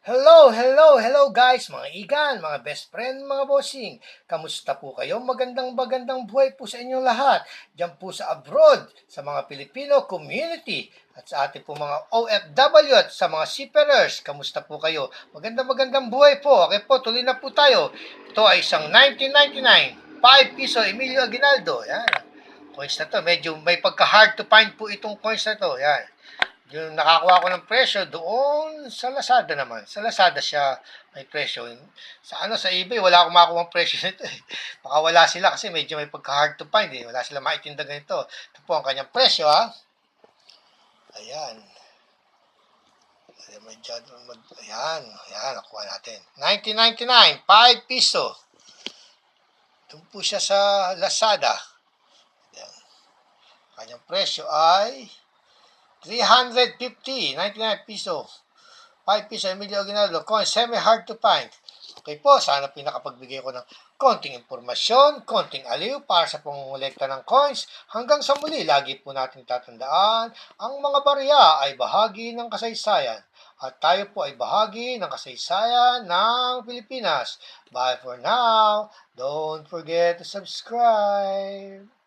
Hello, hello, hello guys, mga igan, mga best friend, mga bossing. Kamusta po kayo? Magandang magandang buhay po sa inyong lahat. Diyan po sa abroad, sa mga Filipino community, at sa ating po mga OFW at sa mga seafarers. Kamusta po kayo? Magandang magandang buhay po. Okay po, tuloy na po tayo. Ito ay isang 1999, 5 piso Emilio Aguinaldo. Yan. Coins na to. Medyo may pagka hard to find po itong coins na to. Yan. Yung nakakuha ko ng presyo doon sa Lazada naman. Sa Lazada siya may presyo. Sa ano sa eBay wala akong makuha ng presyo nito eh. Baka wala sila kasi medyo may pagka hard to find eh. Wala sila maitinda ganito. Ito po ang kanyang presyo ha. Ayan. Medyo, mag- ayan, ayan, nakuha natin. 1999, 5 piso. Doon po siya sa Lazada. Ayan. Kanyang presyo ay 350, 99 piso. 5 piso, Emilio Aguinaldo. Coin, semi-hard to find. Okay po, sana pinakapagbigay ko ng konting impormasyon, konting aliw para sa pangungulekta ng coins. Hanggang sa muli, lagi po natin tatandaan, ang mga barya ay bahagi ng kasaysayan. At tayo po ay bahagi ng kasaysayan ng Pilipinas. Bye for now. Don't forget to subscribe.